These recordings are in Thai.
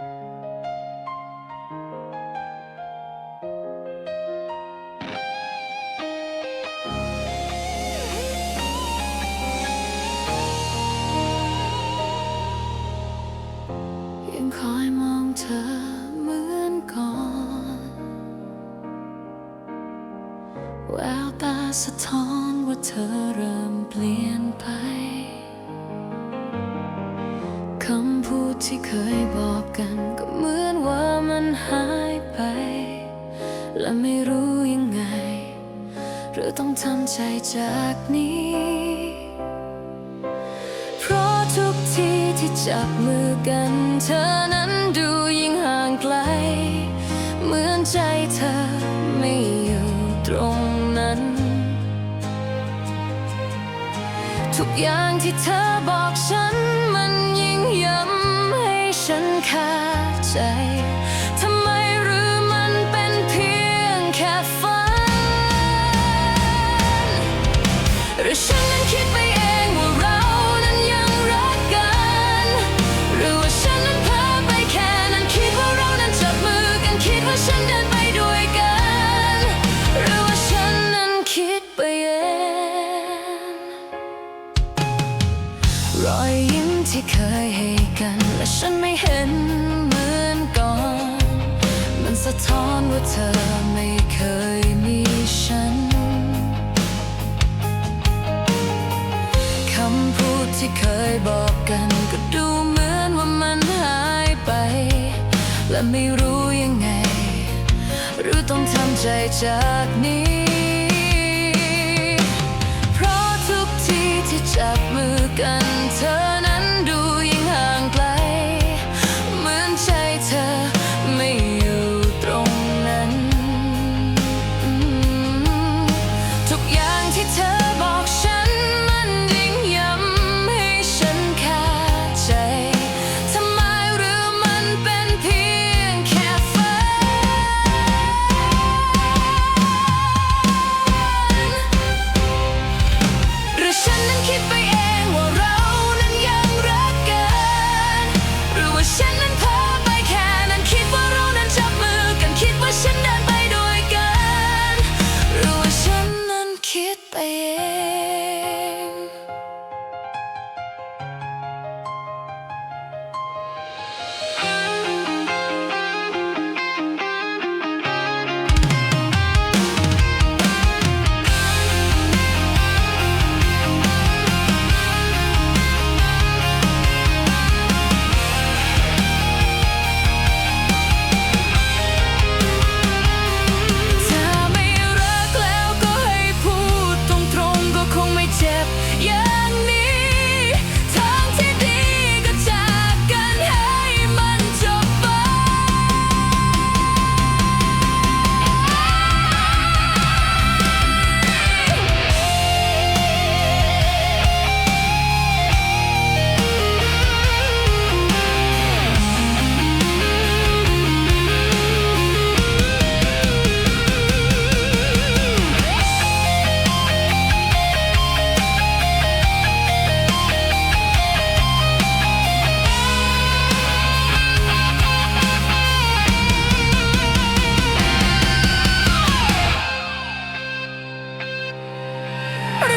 ยังคอยมองเธอเหมือนก่อน แววตาสะท้อนว่าเธอเริ่มเปลี่ยน มันหายไป และไม่รู้ยังไง หรือต้องทำใจจากนี้ เพราะทุกทีที่จับมือกันเธอนั้นดูยิ่งห่างไกล เหมือนใจเธอไม่อยู่ตรงนั้น ทุกอย่างที่เธอบอกฉันมันยิ่งย้ำให้ฉันคาใจ รอยยิ้มที่เคยให้กัน และฉันไม่เห็นเหมือนก่อน มันสะท้อนว่าเธอไม่เคยมีฉัน คำพูดที่เคยบอกกันก็ดูเหมือนว่ามันหายไป และไม่รู้ยังไง หรือต้องทำใจจากนี้ เพราะทุกทีที่จับมือ gun to.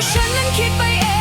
ฉันนั้นคิดไปเอง